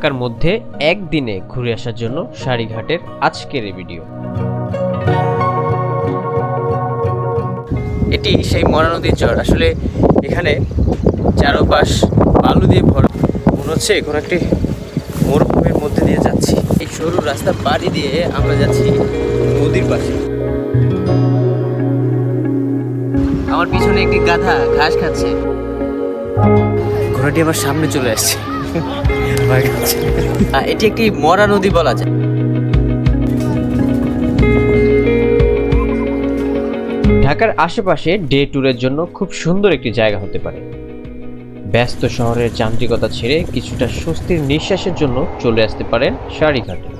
ঢাকার মধ্যে একদিনে ঘুরে আসার জন্য সারিঘাটের আজকের এই ভিডিও। এটি সেই মরা নদীর চর আসলে এখানে চারপাশ বালু দিয়ে ভরা মনে হচ্ছে কোনো একটি মরুভূমির মধ্যে দিয়ে যাচ্ছি। এই সরু রাস্তা বাড়ি দিয়ে আমরা যাচ্ছি নদীর পাশে। আমার পিছনে একটি গাধা ঘাস খাচ্ছে। ঘোড়াটি আমার সামনে চলে আসছে। খাচ্ছে। আহ, এটি একটি মরা নদী বলা যায়। ঢাকার আশেপাশে ডে ট্যুরের জন্য খুব সুন্দর একটি জায়গা হতে পারে। ব্যস্ত শহরের যান্ত্রিকতা ছেড়ে কিছুটা স্বস্তির নিঃশ্বাসের জন্য চলে আসতে পারেন সারিঘাটে।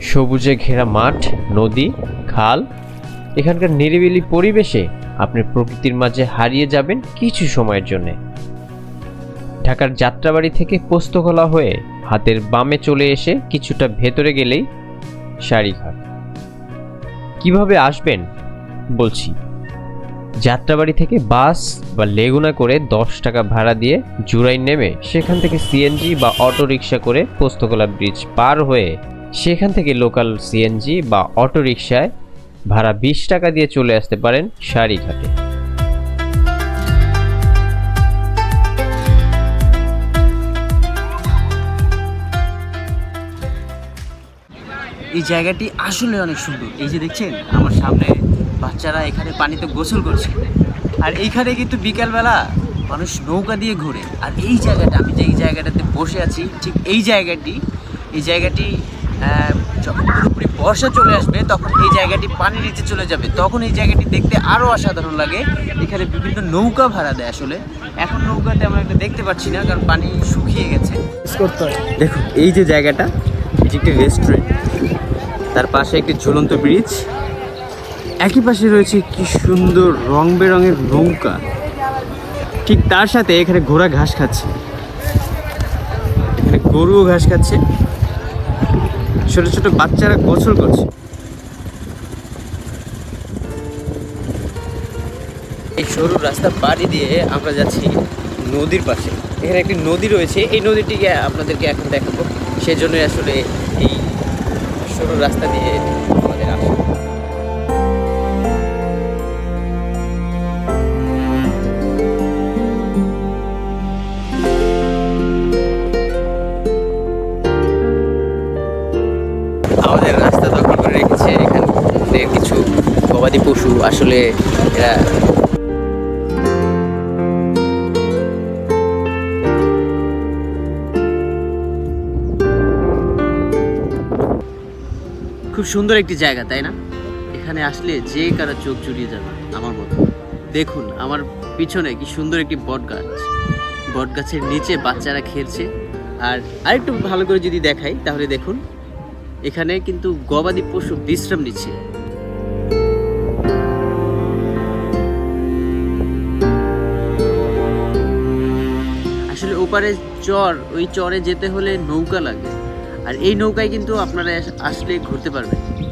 সবুজে ঘেরা মাঠ নদী খাল এখানকার নিরিবিলি পরিবেশে আপনি প্রকৃতির মাঝে হারিয়ে যাবেন কিছু সময়ের জন্য। ঢাকার যাত্রাবাড়ি থেকে পোস্তগোলা হয়ে হাতের বামে চলে এসে কিছুটা ভেতরে গেলেই সারিঘাট কীভাবে আসবেন? বলছি। যাত্রাবাড়ি থেকে বাস বা লেগুনা করে দশ টাকা ভাড়া দিয়ে জুরাই নেমে সেখান থেকে সিএনজি বা অটো রিক্সা করে পোস্তকলা ব্রিজ পার হয়ে সেখান থেকে লোকাল সিএনজি বা অটো রিক্সায় ভাড়া বিশ টাকা দিয়ে চলে আসতে পারেন সারিঘাটে এই জায়গাটি আসলে অনেক সুন্দর। এই যে দেখছেন আমার সামনে বাচ্চারা এখানে পানিতে গোসল করছে। আর এইখানে কিন্তু বিকালবেলা মানুষ নৌকা দিয়ে ঘোরে। আর এই জায়গাটা আমি যে এই জায়গাটাতে বসে আছি ঠিক এই জায়গাটি এই জায়গাটি যখন পুরোপুরি বর্ষা চলে আসবে তখন এই জায়গাটি পানির নিচে চলে যাবে। তখন এই জায়গাটি দেখতে আরও অসাধারণ লাগে। এখানে বিভিন্ন নৌকা ভাড়া দেয় আসলে। এখন নৌকাতে আমরা একটা দেখতে পাচ্ছি না কারণ পানি শুকিয়ে গেছে। দেখুন এই যে জায়গাটা এটি একটি রেস্টুরেন্ট তার পাশে একটি ঝুলন্ত ব্রিজ। একই পাশে রয়েছে কি সুন্দর রং বেরঙের নৌকা। ঠিক তার সাথে এখানে ঘোড়া ঘাস খাচ্ছে। এখানে গরুও ঘাস খাচ্ছে। ছোট ছোট বাচ্চারা গোসল করছে। এই সরু রাস্তা পাড়ি দিয়ে আমরা যাচ্ছি নদীর পাশে। এখানে একটি নদী রয়েছে। এই নদীটিকে আপনাদেরকে এখন দেখাবো। সেজন্যই আসলে এই সরু রাস্তা দিয়ে আমাদের আসা। আমাদের রাস্তা দখল করে রেখেছে এখানে কিছু গবাদি পশু। আসলে এরা খুব সুন্দর একটি জায়গা, তাই না? এখানে আসলে যে কারও চোখ জুড়িয়ে যাবে, আমার মতো। দেখুন, আমার পিছনে কি সুন্দর একটি বট গাছ বট গাছের নিচে বাচ্চারা খেলছে। আর আরেকটু ভালো করে যদি দেখাই, তাহলে দেখুন, এখানে কিন্তু গবাদি পশু বিশ্রাম নিচ্ছে। আসলে ওপারে চর, ওই চরে যেতে হলে নৌকা লাগে। আর এই নৌকায় কিন্তু আপনারা আস- আসলে ঘুরতে পারবেন।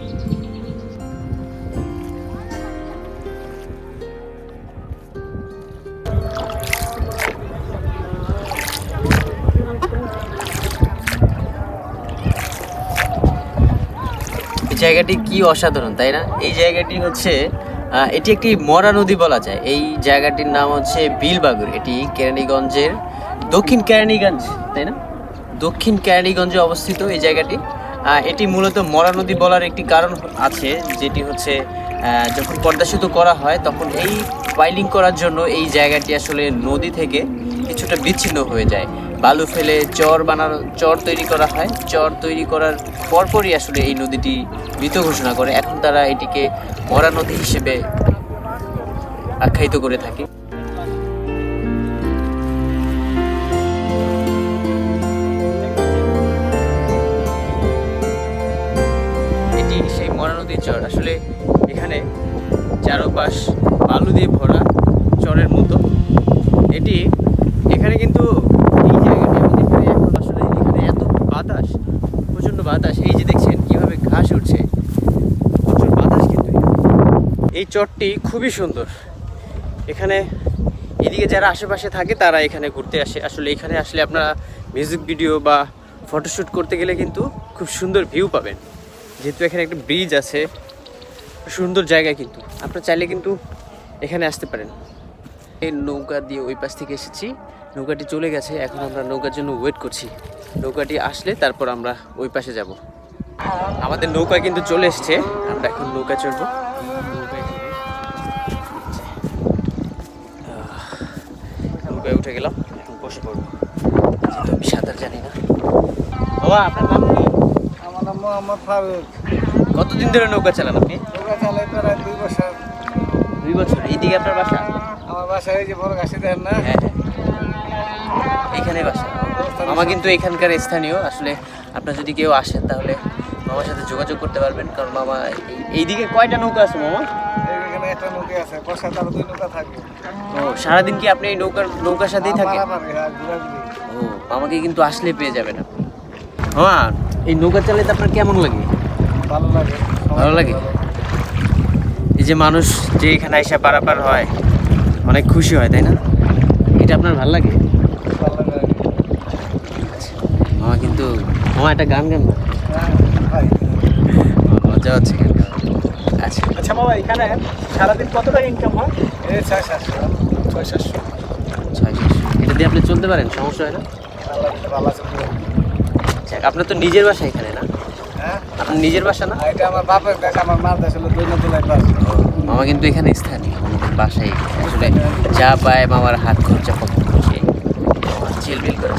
জায়গাটি কি অসাধারণ, তাই না? এই জায়গাটি হচ্ছে এটি একটি মরা নদী বলা যায়। এই জায়গাটির নাম হচ্ছে বিলবাগুর এটি কেরানীগঞ্জের দক্ষিণ কেরানীগঞ্জ, তাই না? দক্ষিণ কেরানীগঞ্জে অবস্থিত এই জায়গাটি। এটি মূলত মরা নদী বলার একটি কারণ আছে, যেটি হচ্ছে যখন পদ্মা সেতু করা হয়, তখন এই পাইলিং করার জন্য এই জায়গাটি আসলে নদী থেকে কিছুটা বিচ্ছিন্ন হয়ে যায়। বালু ফেলে চর বানানো, চর তৈরি করা হয়। চর তৈরি করার পরপরই আসলে এই নদীটি মৃত ঘোষণা করে। এখন তারা এটিকে মরা নদী হিসেবে আখ্যায়িত করে থাকে। মরা নদীর চর। আসলে এখানে চারপাশ বালু দিয়ে ভরা চরের মতো। এটি এখানে কিন্তু এই জায়গাটি যেখানে এখন আসলে এখানে এত বাতাস, প্রচণ্ড বাতাস। এই যে দেখছেন কীভাবে ঘাস উঠছে, প্রচুর বাতাস কিন্তু এই চরটি খুবই সুন্দর। এখানে এদিকে যারা আশেপাশে থাকে তারা এখানে ঘুরতে আসে। আসলে এখানে আসলে আপনারা মিউজিক ভিডিও বা ফটোশ্যুট করতে গেলে কিন্তু খুব সুন্দর ভিউ পাবেন। যেহেতু এখানে একটা ব্রিজ আছে, সুন্দর জায়গা কিন্তু। আপনারা চাইলে কিন্তু এখানে আসতে পারেন। এই নৌকা দিয়ে ওই পাশ থেকে এসেছি। নৌকাটি চলে গেছে, এখন আমরা নৌকার জন্য ওয়েট করছি। নৌকাটি আসলে তারপর আমরা ওই পাশে যাব। আমাদের নৌকা কিন্তু চলে এসছে, আমরা এখন নৌকা চড়বো। নৌকায় উঠে গেলাম, এখন বসে পড়ব। আমি সাঁতার জানি না। বাবা, আপনার নাম কি? নাম মোহাম্মদ ফারুক। কতদিন ধরে নৌকা চালান আপনি? নৌকা চালাই প্রায় দুই বছর। দুই বছর। এইদিকে আপনার বাসা? আমার বাসায় এই যে বড় গাছি দেন না? হ্যাঁ এইখানে বাসা। মামা কিন্তু এখানকার স্থানীয়। আসলে আপনার যদি কেউ আসেন তাহলে মামার সাথে যোগাযোগ করতে পারবেন। কারণ মামা এই- এইদিকে কয়টা নৌকা আছে মামা? এখানে একটা নৌকা আছে বর্ষাতে আরও দুই নৌকা থাকে। ও সারাদিন কি আপনি এই নৌকার নৌকার সাথেই থাকেন? হ্যাঁ। ও মামাকে কিন্তু আসলে পেয়ে যাবেন আপনি। মামা এই নৌকা চালাতে আপনার কেমন লাগে? ভালো লাগে। ভালো লাগে? এই যে মানুষ যে এখানে এসে পারাপার হয় অনেক খুশি হয় তাই না? এটা আপনার ভালো লাগে? ভালো লাগে। মামা কিন্তু মামা একটা গান গান। না হ্যাঁ, মজা হচ্ছে গান আচ্ছা। আচ্ছা বাবা এখানে সারাদিন কত টাকা ইনকাম হয়? ছয় সাতশো। ছয় সাতশো। ছয় সাতশো। এটা দিয়ে আপনি চলতে পারেন সমস্যা হয় না? ভালো যাক, আপনার তো নিজের বাসা এখানে না? হ্যাঁ? আপনার নিজের বাসা না? এটা আমার বাপের দেশ আমার মার দেশ হলো নতুন মামা কিন্তু এখানে স্থানীয় আমাদের বাসায় আসলে যা পায় মামার হাত খরচা কত করছে। চিলবিল করে